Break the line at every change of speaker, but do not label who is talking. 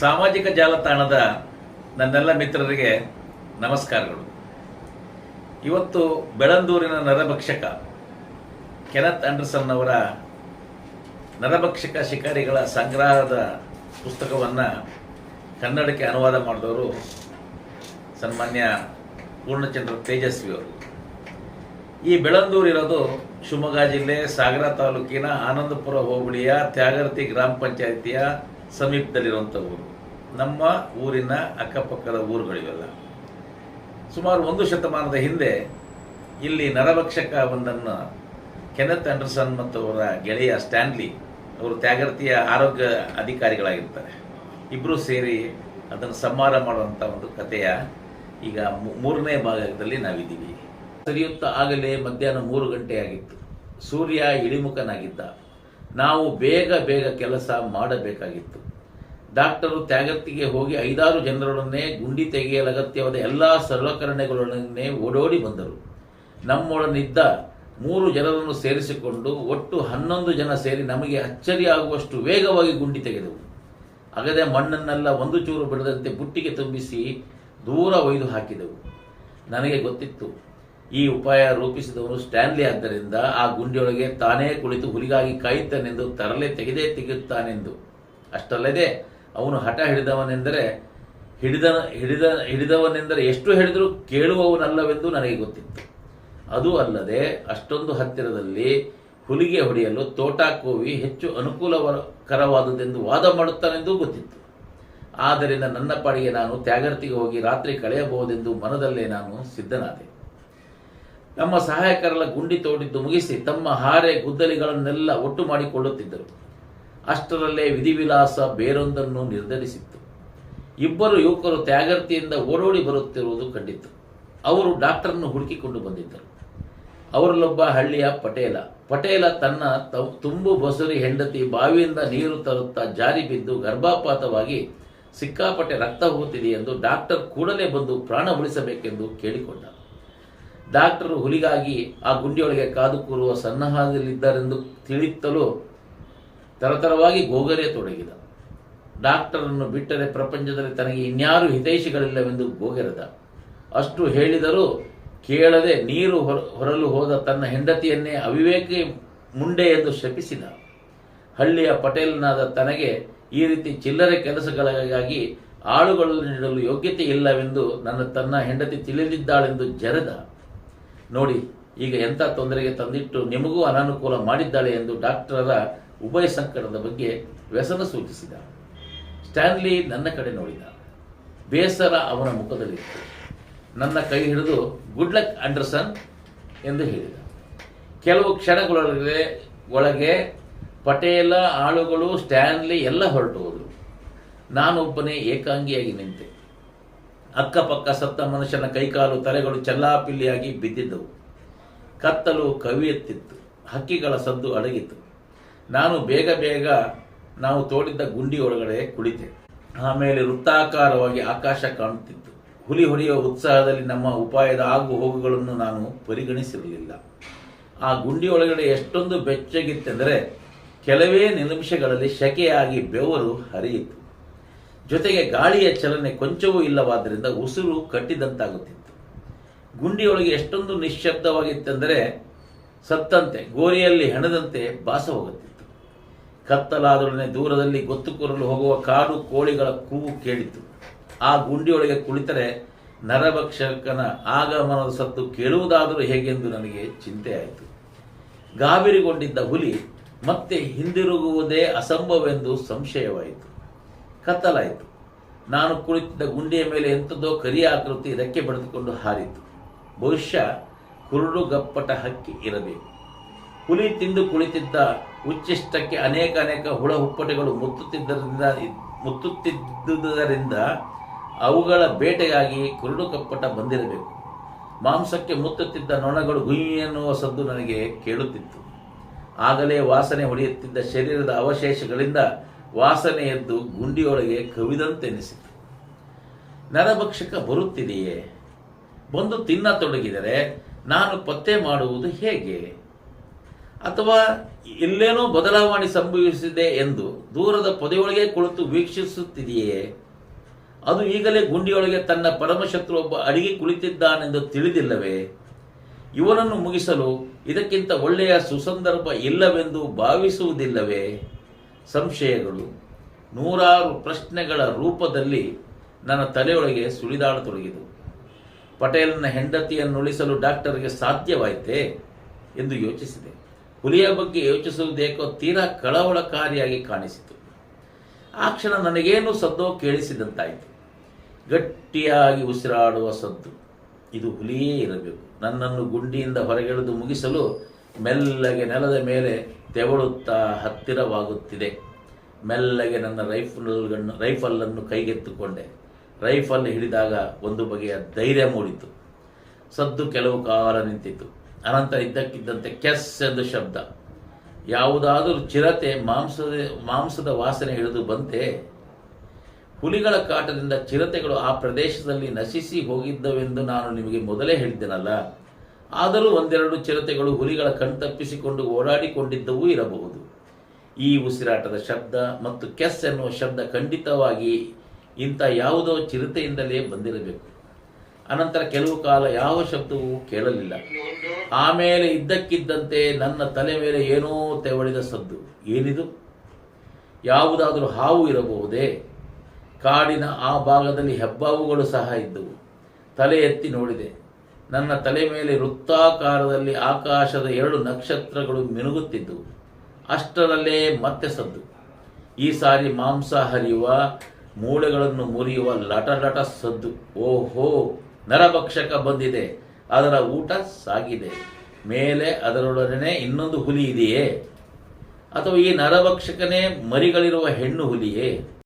ಸಾಮಾಜಿಕ ಜಾಲತಾಣದ ನನ್ನೆಲ್ಲ ಮಿತ್ರರಿಗೆ ನಮಸ್ಕಾರಗಳು. ಇವತ್ತು ಬೆಳಂದೂರಿನ ನರಭಕ್ಷಕ ಕೆನತ್ ಆಂಡರ್ಸನ್ ಅವರ ನರಭಕ್ಷಕ ಶಿಕಾರಿಗಳ ಸಂಗ್ರಹದ ಪುಸ್ತಕವನ್ನು ಕನ್ನಡಕ್ಕೆ ಅನುವಾದ ಮಾಡಿದವರು ಸನ್ಮಾನ್ಯ ಪೂರ್ಣಚಂದ್ರ ತೇಜಸ್ವಿ ಅವರು ಈ ಬೆಳಂದೂರು ಇರೋದು ಶಿವಮೊಗ್ಗ ಜಿಲ್ಲೆ ಸಾಗರ ತಾಲೂಕಿನ ಆನಂದಪುರ ಹೋಬಳಿಯ ತ್ಯಾಗರ್ತಿ ಗ್ರಾಮ ಪಂಚಾಯಿತಿಯ ಸಮೀಪದಲ್ಲಿರುವಂಥ ಊರು ನಮ್ಮ ಊರಿನ ಅಕ್ಕಪಕ್ಕದ ಊರುಗಳಿವೆಲ್ಲ. ಸುಮಾರು ಒಂದು ಶತಮಾನದ ಹಿಂದೆ ಇಲ್ಲಿ ನರಭಕ್ಷಕ ಒಂದನ್ನು ಕೆನೆತ್ ಆಂಡರ್ಸನ್ ಮತ್ತು ಅವರ ಗೆಳೆಯ ಸ್ಟ್ಯಾನ್ಲಿ ಅವರು ತ್ಯಾಗರ್ತಿಯ ಆರೋಗ್ಯ ಅಧಿಕಾರಿಗಳಾಗಿರ್ತಾರೆ. ಇಬ್ಬರು ಸೇರಿ ಅದನ್ನು ಸಂಹಾರ ಮಾಡುವಂಥ ಒಂದು ಕಥೆಯ ಈಗ ಮೂರನೇ ಭಾಗದಲ್ಲಿ ನಾವಿದ್ದೀವಿ. ಸರಿಯುತ್ತ ಆಗಲೇ ಮಧ್ಯಾಹ್ನ ಮೂರು ಗಂಟೆಯಾಗಿತ್ತು. ಸೂರ್ಯ ಇಳಿಮುಖನಾಗಿದ್ದ. ನಾವು ಬೇಗ ಬೇಗ ಕೆಲಸ ಮಾಡಬೇಕಾಗಿತ್ತು. ಡಾಕ್ಟರು ತ್ಯಾಗತ್ತಿಗೆ ಹೋಗಿ ಐದಾರು ಜನರೊಡನೆ ಗುಂಡಿ ತೆಗೆಯಲು ಅಗತ್ಯವಾದ ಎಲ್ಲ ಸಲಕರಣೆಗಳೊಡನೆ ಓಡೋಡಿ ಬಂದರು. ನಮ್ಮೊಡನಿದ್ದ ಮೂರು ಜನರನ್ನು ಸೇರಿಸಿಕೊಂಡು ಒಟ್ಟು ಹನ್ನೊಂದು ಜನ ಸೇರಿ ನಮಗೆ ಅಚ್ಚರಿಯಾಗುವಷ್ಟು ವೇಗವಾಗಿ ಗುಂಡಿ ತೆಗೆದವು. ಅಗದೆ ಮಣ್ಣನ್ನೆಲ್ಲ ಒಂದು ಚೂರು ಬಿಡದಂತೆ ಬುಟ್ಟಿಗೆ ತುಂಬಿಸಿ ದೂರ ಒಯ್ದು ಹಾಕಿದೆವು. ನನಗೆ ಗೊತ್ತಿತ್ತು ಈ ಉಪಾಯ ರೂಪಿಸಿದವನು ಸ್ಟ್ಯಾನ್ಲಿ ಆದ್ದರಿಂದ ಆ ಗುಂಡಿಯೊಳಗೆ ತಾನೇ ಕುಳಿತು ಹುಲಿಗಾಗಿ ಕಾಯುತ್ತಾನೆಂದು ತರಲೆ ತೆಗೆದೇ ತೆಗೆಯುತ್ತಾನೆಂದು. ಅಷ್ಟಲ್ಲದೆ ಅವನು ಹಠ ಹಿಡಿದವನೆಂದರೆ ಹಿಡಿದ ಹಿಡಿದ ಹಿಡಿದವನೆಂದರೆ ಎಷ್ಟು ಹಿಡಿದರೂ ಕೇಳುವವನಲ್ಲವೆಂದು ನನಗೆ ಗೊತ್ತಿತ್ತು. ಅದು ಅಲ್ಲದೆ ಅಷ್ಟೊಂದು ಹತ್ತಿರದಲ್ಲಿ ಹುಲಿಗೆ ಹೊಡೆಯಲು ತೋಟ ಕೋವಿ ಹೆಚ್ಚು ಅನುಕೂಲಕರವಾದುದೆಂದು ವಾದ ಮಾಡುತ್ತಾನೆಂದೂ ಗೊತ್ತಿತ್ತು. ಆದ್ದರಿಂದ ನನ್ನ ಪಾಡಿಗೆ ನಾನು ತ್ಯಾಗರ್ತಿಗೆ ಹೋಗಿ ರಾತ್ರಿ ಕಳೆಯಬಹುದೆಂದು ಮನದಲ್ಲೇ ನಾನು ಸಿದ್ಧನಾದೆ. ನಮ್ಮ ಸಹಾಯಕರೆಲ್ಲ ಗುಂಡಿ ತೋಡಿದ್ದು ಮುಗಿಸಿ ತಮ್ಮ ಹಾರೆ ಗುದ್ದಲಿಗಳನ್ನೆಲ್ಲ ಒಟ್ಟು ಮಾಡಿಕೊಳ್ಳುತ್ತಿದ್ದರು. ಅಷ್ಟರಲ್ಲೇ ವಿಧಿವಿಲಾಸ ಬೇರೊಂದನ್ನು ನಿರ್ಧರಿಸಿತ್ತು. ಇಬ್ಬರು ಯುವಕರು ತ್ಯಾಗರ್ತಿಯಿಂದ ಓಡೋಡಿ ಬರುತ್ತಿರುವುದು ಕಂಡಿತ್ತು. ಅವರು ಡಾಕ್ಟರ್ನ್ನು ಹುಡುಕಿಕೊಂಡು ಬಂದಿದ್ದರು. ಅವರಲ್ಲೊಬ್ಬ ಹಳ್ಳಿಯ ಪಟೇಲ. ಪಟೇಲ ತನ್ನ ತುಂಬು ಬಸುರಿ ಹೆಂಡತಿ ಬಾವಿಯಿಂದ ನೀರು ತರುತ್ತಾ ಜಾರಿ ಬಿದ್ದು ಗರ್ಭಪಾತವಾಗಿ, ಸಿಕ್ಕಾಪಟ್ಟೆ ರಕ್ತ ಹೋಗುತ್ತಿದೆ ಎಂದು ಡಾಕ್ಟರ್ ಕೂಡಲೇ ಬಂದು ಪ್ರಾಣ ಉಳಿಸಬೇಕೆಂದು ಕೇಳಿಕೊಂಡ. ಡಾಕ್ಟರು ಹುಲಿಗಾಗಿ ಆ ಗುಂಡಿಯೊಳಗೆ ಕಾದು ಕೂರುವ ಸನ್ನಹಾದಲ್ಲಿದ್ದಾರೆಂದು ತಿಳಿಯುತ್ತಲೂ ತರತರವಾಗಿ ಗೋಗರೆ ತೊಡಗಿದ. ಡಾಕ್ಟರನ್ನು ಬಿಟ್ಟರೆ ಪ್ರಪಂಚದಲ್ಲಿ ತನಗೆ ಇನ್ಯಾರು ಹಿತೈಷಿಗಳಿಲ್ಲವೆಂದು ಗೋಗೆರೆದ. ಅಷ್ಟು ಹೇಳಿದರೂ ಕೇಳದೆ ನೀರು ಹೊರ, ಹೊರಲು ಹೋದ ತನ್ನ ಹೆಂಡತಿಯನ್ನೇ ಅವಿವೇಕಿ ಮುಂಡೆ ಎಂದು ಶಪಿಸಿದ. ಹಳ್ಳಿಯ ಪಟೇಲ್ನಾದ ತನಗೆ ಈ ರೀತಿ ಚಿಲ್ಲರೆ ಕೆಲಸಗಳಿಗಾಗಿ ಆಳುಗಳನ್ನು ನೀಡಲು ಯೋಗ್ಯತೆ ಇಲ್ಲವೆಂದು ನನ್ನ ತನ್ನ ಹೆಂಡತಿ ತಿಳಿದಿದ್ದಾಳೆಂದು ಜರೆದ. ನೋಡಿ, ಈಗ ಎಂಥ ತೊಂದರೆಗೆ ತಂದಿಟ್ಟು ನಿಮಗೂ ಅನಾನುಕೂಲ ಮಾಡಿದ್ದಾಳೆ ಎಂದು ಡಾಕ್ಟರರ ಉಭಯ ಸಂಕಟದ ಬಗ್ಗೆ ವ್ಯಸನ ಸೂಚಿಸಿದ. ಸ್ಟ್ಯಾನ್ಲಿ ನನ್ನ ಕಡೆ ನೋಡಿದ. ಬೇಸರ ಅವನ ಮುಖದಲ್ಲಿತ್ತು. ನನ್ನ ಕೈ ಹಿಡಿದು, ಗುಡ್ ಲಕ್ ಅಂಡರ್ಸನ್ ಎಂದು ಹೇಳಿದ. ಕೆಲವು ಕ್ಷಣಗಳೊಳಗೆ, ಒಳಗೆ ಪಟೇಲ, ಆಳುಗಳು, ಸ್ಟ್ಯಾನ್ಲಿ ಎಲ್ಲ ಹೊರಟು ಹೋದರು. ನಾನೊಬ್ಬನೇ ಏಕಾಂಗಿಯಾಗಿ ನಿಂತೆ. ಅಕ್ಕಪಕ್ಕ ಸತ್ತ ಮನುಷ್ಯನ ಕೈಕಾಲು ತಲೆಗಳು ಚೆಲ್ಲಾಪಿಲ್ಲಿಯಾಗಿ ಬಿದ್ದಿದ್ದವು. ಕತ್ತಲು ಕವಿಯುತ್ತಿತ್ತು. ಹಕ್ಕಿಗಳ ಸದ್ದು ಅಡಗಿತು ನಾನು ಬೇಗ ಬೇಗ ನಾವು ತೋಡಿದ್ದ ಗುಂಡಿ ಒಳಗಡೆ ಕುಳಿತೆ. ಆಮೇಲೆ ವೃತ್ತಾಕಾರವಾಗಿ ಆಕಾಶ ಕಾಣುತ್ತಿತ್ತು. ಹುಲಿ ಹೊಡೆಯುವ ಉತ್ಸಾಹದಲ್ಲಿ ನಮ್ಮ ಉಪಾಯದ ಆಗು ಹೋಗುಗಳನ್ನು ನಾನು ಪರಿಗಣಿಸಿರಲಿಲ್ಲ. ಆ ಗುಂಡಿ ಒಳಗಡೆ ಎಷ್ಟೊಂದು ಬೆಚ್ಚಗಿತ್ತೆಂದರೆ, ಕೆಲವೇ ನಿಮಿಷಗಳಲ್ಲಿ ಶಕೆಯಾಗಿ ಬೆವರು ಹರಿಯಿತು. ಜೊತೆಗೆ ಗಾಳಿಯ ಚಲನೆ ಕೊಂಚವೂ ಇಲ್ಲವಾದ್ದರಿಂದ ಉಸಿರು ಕಟ್ಟಿದಂತಾಗುತ್ತಿತ್ತು. ಗುಂಡಿಯೊಳಗೆ ಎಷ್ಟೊಂದು ನಿಶ್ಶಬ್ದವಾಗಿತ್ತೆಂದರೆ ಸತ್ತಂತೆ, ಗೋರಿಯಲ್ಲಿ ಹೆಣದಂತೆ ಭಾಸ ಹೋಗುತ್ತಿತ್ತು ಕತ್ತಲಾದೊಡನೆ ದೂರದಲ್ಲಿ ಗೊತ್ತು ಕೂರಲು ಹೋಗುವ ಕಾಡು ಕೋಳಿಗಳ ಕೂಗು ಕೇಳಿತು. ಆ ಗುಂಡಿಯೊಳಗೆ ಕುಳಿತರೆ ನರಭಕ್ಷಕನ ಆಗಮನದ ಸತ್ತು ಕೇಳುವುದಾದರೂ ಹೇಗೆಂದು ನನಗೆ ಚಿಂತೆಯಾಯಿತು. ಗಾಬಿರಿಗೊಂಡಿದ್ದ ಹುಲಿ ಮತ್ತೆ ಹಿಂದಿರುಗುವುದೇ ಅಸಂಭವವೆಂದು ಸಂಶಯವಾಯಿತು. ಕತ್ತಲಾಯಿತು. ನಾನು ಕುಳಿತಿದ್ದ ಗುಂಡಿಯ ಮೇಲೆ ಎಂಥದೋ ಕರಿಯ ಆಕೃತಿ ರೆಕ್ಕೆ ಬಡಿದುಕೊಂಡು ಹಾರಿತು ಬಹುಶಃ ಕುರುಡು ಗಪ್ಪಟ ಹಕ್ಕಿ ಇರಬೇಕು. ಹುಲಿ ತಿಂದು ಕುಳಿತಿದ್ದ ಉಚ್ಚಿಷ್ಟಕ್ಕೆ ಅನೇಕ ಅನೇಕ ಹುಳ ಹುಪ್ಪಟೆಗಳು ಮುತ್ತುತ್ತಿದ್ದರಿಂದ ಮುತ್ತುತ್ತಿದ್ದುದರಿಂದ ಅವುಗಳ ಬೇಟೆಗಾಗಿ ಕುರುಡು ಕಪ್ಪಟ ಬಂದಿರಬೇಕು. ಮಾಂಸಕ್ಕೆ ಮುತ್ತುತ್ತಿದ್ದ ನೊಣಗಳು ಗುಯ್ ಎನ್ನುವ ಸದ್ದು ನನಗೆ ಕೇಳುತ್ತಿತ್ತು. ಆಗಲೇ ವಾಸನೆ ಹೊಡೆಯುತ್ತಿದ್ದ ಶರೀರದ ಅವಶೇಷಗಳಿಂದ ವಾಸನೆ ಎದ್ದು ಗುಂಡಿಯೊಳಗೆ ಕವಿದಂತೆನಿಸಿತು. ನರಭಕ್ಷಕ ಬರುತ್ತಿದೆಯೇ? ಬಂದು ತಿನ್ನತೊಡಗಿದರೆ ನಾನು ಪತ್ತೆ ಮಾಡುವುದು ಹೇಗೆ? ಅಥವಾ ಇಲ್ಲೇನೋ ಬದಲಾವಣೆ ಸಂಭವಿಸಿದೆ ಎಂದು ದೂರದ ಪೊದೆಯೊಳಗೆ ಕುಳಿತು ವೀಕ್ಷಿಸುತ್ತಿದೆಯೇ? ಅದು ಈಗಲೇ ಗುಂಡಿಯೊಳಗೆ ತನ್ನ ಪರಮಶತ್ರು ಒಬ್ಬ ಅಡಿಗೆ ಕುಳಿತಿದ್ದಾನೆಂದು ತಿಳಿದಿಲ್ಲವೇ? ಇವನನ್ನು ಮುಗಿಸಲು ಇದಕ್ಕಿಂತ ಒಳ್ಳೆಯ ಸುಸಂದರ್ಭ ಇಲ್ಲವೆಂದು ಭಾವಿಸುವುದಿಲ್ಲವೇ? ಸಂಶಯಗಳು, ನೂರಾರು ಪ್ರಶ್ನೆಗಳ ರೂಪದಲ್ಲಿ ನನ್ನ ತಲೆಯೊಳಗೆ ಸುಳಿದಾಡತೊಡಗಿದವು. ಪಟೇಲನ ಹೆಂಡತಿಯನ್ನು ಉಳಿಸಲು ಡಾಕ್ಟರ್ಗೆ ಸಾಧ್ಯವಾಯಿತೇ ಎಂದು ಯೋಚಿಸಿದೆ. ಹುಲಿಯ ಬಗ್ಗೆ ಯೋಚಿಸುವುದೇಕೋ ತೀರಾ ಕಳವಳಕಾರಿಯಾಗಿ ಕಾಣಿಸಿತು. ಆ ಕ್ಷಣ ನನಗೇನು ಸದ್ದೋ ಕೇಳಿಸಿದಂತಾಯಿತು. ಗಟ್ಟಿಯಾಗಿ ಉಸಿರಾಡುವ ಸದ್ದು. ಇದು ಹುಲಿಯೇ ಇರಬೇಕು. ನನ್ನನ್ನು ಗುಂಡಿಯಿಂದ ಹೊರಗೆಳೆದು ಮುಗಿಸಲು ಮೆಲ್ಲಗೆ ನೆಲದ ಮೇಲೆ ತೆವಳುತ್ತಾ ಹತ್ತಿರವಾಗುತ್ತಿದೆ. ಮೆಲ್ಲಗೆ ನನ್ನ ರೈಫಲ್ಗಳನ್ನು ರೈಫಲನ್ನು ಕೈಗೆತ್ತುಕೊಂಡೆ. ರೈಫಲ್ ಹಿಡಿದಾಗ ಒಂದು ಬಗೆಯ ಧೈರ್ಯ ಮೂಡಿತು. ಸದ್ದು ಕೆಲವು ಕಾಲ ನಿಂತಿತು ಅನಂತರ ಇದ್ದಕ್ಕಿದ್ದಂತೆ ಕೆಸ್ ಎಂದು ಶಬ್ದ. ಯಾವುದಾದರೂ ಚಿರತೆ ಮಾಂಸದ ಮಾಂಸದ ವಾಸನೆ ಹಿಡಿದು ಬಂತೆ. ಹುಲಿಗಳ ಕಾಟದಿಂದ ಚಿರತೆಗಳು ಆ ಪ್ರದೇಶದಲ್ಲಿ ನಶಿಸಿ ಹೋಗಿದ್ದವೆಂದು ನಾನು ನಿಮಗೆ ಮೊದಲೇ ಹೇಳಿದ್ದೆನಲ್ಲ. ಆದರೂ ಒಂದೆರಡು ಚಿರತೆಗಳು ಹುಲಿಗಳ ಕಣ್ತಪ್ಪಿಸಿಕೊಂಡು ಓಡಾಡಿಕೊಂಡಿದ್ದವೂ ಇರಬಹುದು. ಈ ಉಸಿರಾಟದ ಶಬ್ದ ಮತ್ತು ಕೆಸ್ ಎನ್ನುವ ಶಬ್ದ ಖಂಡಿತವಾಗಿ ಇಂಥ ಯಾವುದೋ ಚಿರತೆಯಿಂದಲೇ ಬಂದಿರಬೇಕು. ಅನಂತರ ಕೆಲವು ಕಾಲ ಯಾವ ಶಬ್ದವೂ ಕೇಳಲಿಲ್ಲ. ಆಮೇಲೆ ಇದ್ದಕ್ಕಿದ್ದಂತೆ ನನ್ನ ತಲೆ ಮೇಲೆ ಏನೋ ತೆವಳಿದ ಸದ್ದು. ಏನಿದು? ಯಾವುದಾದರೂ ಹಾವು ಇರಬಹುದೇ? ಕಾಡಿನ ಆ ಭಾಗದಲ್ಲಿ ಹೆಬ್ಬಾವುಗಳು ಸಹ ಇದ್ದವು. ತಲೆ ಎತ್ತಿ ನೋಡಿದೆ. ನನ್ನ ತಲೆ ಮೇಲೆ ವೃತ್ತಾಕಾರದಲ್ಲಿ ಆಕಾಶದ ಎರಡು ನಕ್ಷತ್ರಗಳು ಮಿನುಗುತ್ತಿದ್ದವು ಅಷ್ಟರಲ್ಲೇ ಮತ್ತೆ ಸದ್ದು. ಈ ಸಾರಿ ಮಾಂಸ ಹರಿಯುವ, ಮೂಳೆಗಳನ್ನು ಮುರಿಯುವ ಲಟ ಲಟ ಸದ್ದು. ಓಹೋ, ನರಭಕ್ಷಕ ಬಂದಿದೆ. ಅದರ ಊಟ ಸಾಗಿದೆ. ಮೇಲೆ ಅದರೊಡನೆ ಇನ್ನೊಂದು ಹುಲಿ ಇದೆಯೇ? ಅಥವಾ ಈ ನರಭಕ್ಷಕನೇ ಮರಿಗಳಿರುವ ಹೆಣ್ಣು ಹುಲಿಯೇ?